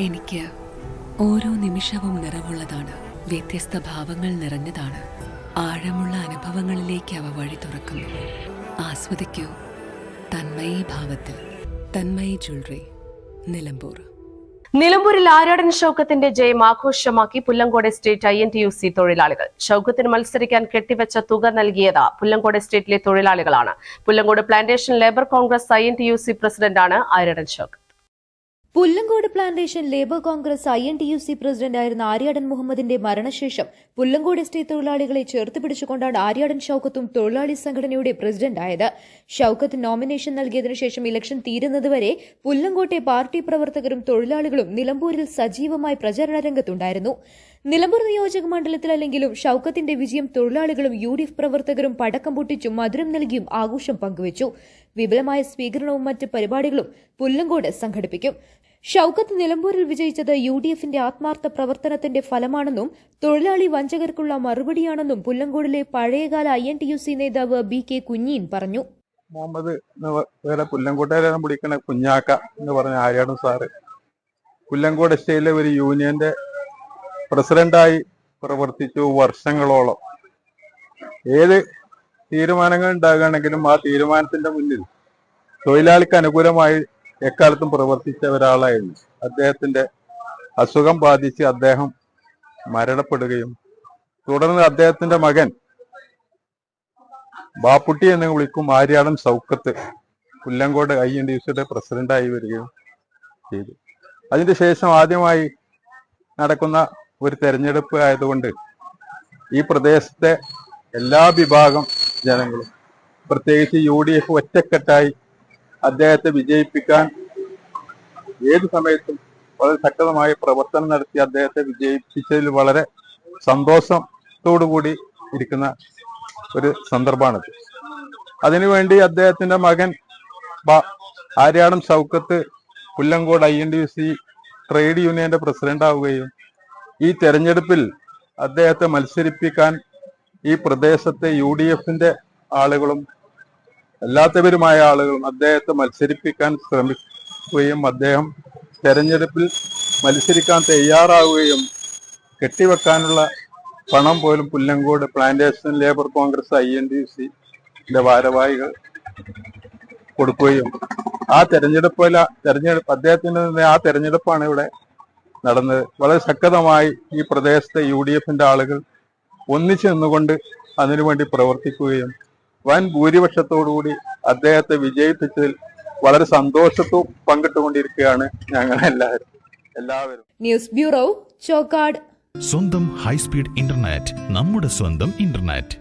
എനിക്ക് ഓരോ നിമിഷവും നിറവുള്ളതാണ്. വ്യത്യസ്ത ഭാവങ്ങൾ നിറഞ്ഞതാണ്. ആഴമുള്ള അനുഭവങ്ങളിലേക്ക് അവ വഴി തുറക്കുന്നു. ആസ്വദിക്കൂ. തന്മയി ഭാവത്തിൽ. തന്മയി ജ്വല്ലറി. നിലമ്പൂർ. നിലമ്പൂരിൽ ആരാടൻ ഷൗക്കത്തിന്റെ ജയം ആഘോഷമാക്കി Pullangode estate I N T U C തൊഴിലാളികൾ. ഷൗക്കത്തിന് മത്സരിക്കാൻ കെട്ടിവെച്ച തുക നൽകിയത് പുല്ലങ്കോട് എസ്റ്റേറ്റിലെ തൊഴിലാളികളാണ്. Pullangode plantation labour congress I N T U C പ്രസിഡന്റാണ് Aryadan Shoukath Pullangode plantation labour congress I N T U C പ്രസിഡന്റായിരുന്ന ആര്യാടൻ മുഹമ്മദിന്റെ മരണശേഷം പുല്ലങ്കോട് എസ്റ്റേറ്റ് തൊഴിലാളികളെ ചേർത്ത് പിടിച്ചുകൊണ്ടാണ് ആര്യാടൻ ഷൌക്കത്തും തൊഴിലാളി സംഘടനയുടെ പ്രസിഡന്റായത് ഷൌക്കത്ത് നോമിനേഷൻ നൽകിയതിനു ശേഷം ഇലക്ഷൻ തീരുന്നതുവരെ പുല്ലങ്കോട്ടെ പാർട്ടി പ്രവർത്തകരും തൊഴിലാളികളും നിലമ്പൂരിൽ സജീവമായി പ്രചരണ രംഗത്തുണ്ടായിരുന്നു. നിലമ്പൂർ നിയോജക മണ്ഡലത്തിലല്ലെങ്കിലും ഷൌക്കത്തിന്റെ വിജയം തൊഴിലാളികളും യു ഡി എഫ് പ്രവർത്തകരും പടക്കം പൊട്ടിച്ചും മധുരം നൽകിയും ആഘോഷം പങ്കുവച്ചു. വിപുലമായ സ്വീകരണവും മറ്റ് പരിപാടികളും പുല്ലങ്കോട് സംഘടിപ്പിക്കും. ഷൌക്കത്ത് നിലമ്പൂരിൽ വിജയിച്ചത് യു ഡി എഫിന്റെ ആത്മാർത്ഥ പ്രവർത്തനത്തിന്റെ ഫലമാണെന്നും തൊഴിലാളി വഞ്ചകർക്കുള്ള മറുപടിയാണെന്നും പുല്ലങ്കോടിലെ പഴയകാല I N T U C നേതാവ് ബി കെ കുഞ്ഞീൻ പറഞ്ഞു. മുഹമ്മദ് വേറെ പുല്ലങ്കോട്ടുകാരെ വിളിക്കണ കുഞ്ഞാക്ക എന്ന് പറഞ്ഞ ആര്യാടും സാറ്. പുല്ലങ്കോട് സ്റ്റേറ്റിലെ ഒരു യൂണിയന്റെ പ്രസിഡന്റായി പ്രവർത്തിച്ചു വർഷങ്ങളോളം. ഏത് തീരുമാനങ്ങൾ ഉണ്ടാകുകയാണെങ്കിലും ആ തീരുമാനത്തിന്റെ മുന്നിൽ തൊഴിലാളിക്ക് അനുകൂലമായി എക്കാലത്തും പ്രവർത്തിച്ച ഒരാളായിരുന്നു. അദ്ദേഹത്തിന്റെ അസുഖം ബാധിച്ച് അദ്ദേഹം മരണപ്പെടുകയും തുടർന്ന് അദ്ദേഹത്തിന്റെ മകൻ ബാപ്പുട്ടി എന്ന് വിളിക്കും Aryadan Shoukath Pullangode I N D സിയുടെ പ്രസിഡന്റായി വരികയും ചെയ്തു. അതിന്റെ ശേഷം ആദ്യമായി നടക്കുന്ന ഒരു തെരഞ്ഞെടുപ്പ് ആയതുകൊണ്ട് ഈ പ്രദേശത്തെ എല്ലാ വിഭാഗം ജനങ്ങളും. പ്രത്യേകിച്ച് യു ഡി എഫ് ഒറ്റക്കെട്ടായി അദ്ദേഹത്തെ വിജയിപ്പിക്കാൻ ഏത് സമയത്തും വളരെ ശക്തമായ പ്രവർത്തനം നടത്തി അദ്ദേഹത്തെ വിജയിപ്പിച്ചതിൽ വളരെ സന്തോഷത്തോടു കൂടി ഇരിക്കുന്ന ഒരു സന്ദർഭമാണിത്. അതിനുവേണ്ടി അദ്ദേഹത്തിന്റെ മകൻ Aryadan Shoukath Pullangode I N D C trade യൂണിയന്റെ പ്രസിഡന്റ് ആവുകയും ഈ തെരഞ്ഞെടുപ്പിൽ അദ്ദേഹത്തെ മത്സരിപ്പിക്കാൻ ഈ പ്രദേശത്തെ യു ഡി എഫിന്റെ ആളുകളും അല്ലാത്തവരുമായ ആളുകളും അദ്ദേഹത്തെ മത്സരിപ്പിക്കാൻ ശ്രമിക്കുകയും അദ്ദേഹം തെരഞ്ഞെടുപ്പിൽ മത്സരിക്കാൻ തയ്യാറാവുകയും കെട്ടിവെക്കാനുള്ള പണം പോലും Pullangode Plantation Labour Congress I N D സിന്റെ ഭാരവാഹികൾ കൊടുക്കുകയും ആ തെരഞ്ഞെടുപ്പില തെരഞ്ഞെടുപ്പ് അദ്ദേഹത്തിന്റെ തന്നെ ആ തെരഞ്ഞെടുപ്പാണ് ഇവിടെ നടന്നത്. വളരെ ശക്തമായി ഈ പ്രദേശത്തെ യു ഡി എഫിന്റെ ആളുകൾ ഒന്നിച്ചു നിന്നുകൊണ്ട് അതിനുവേണ്ടി പ്രവർത്തിക്കുകയും വൻ ഭൂരിപക്ഷത്തോടുകൂടി അദ്ദേഹത്തെ വിജയിപ്പിച്ചതിൽ വളരെ സന്തോഷത്തും പങ്കിട്ടുകൊണ്ടിരിക്കുകയാണ് ഞങ്ങൾ എല്ലാവരും എല്ലാവരും. News bureau Chokkad. സ്വന്തം ഹൈസ്പീഡ് ഇന്റർനെറ്റ് നമ്മുടെ സ്വന്തം ഇന്റർനെറ്റ്.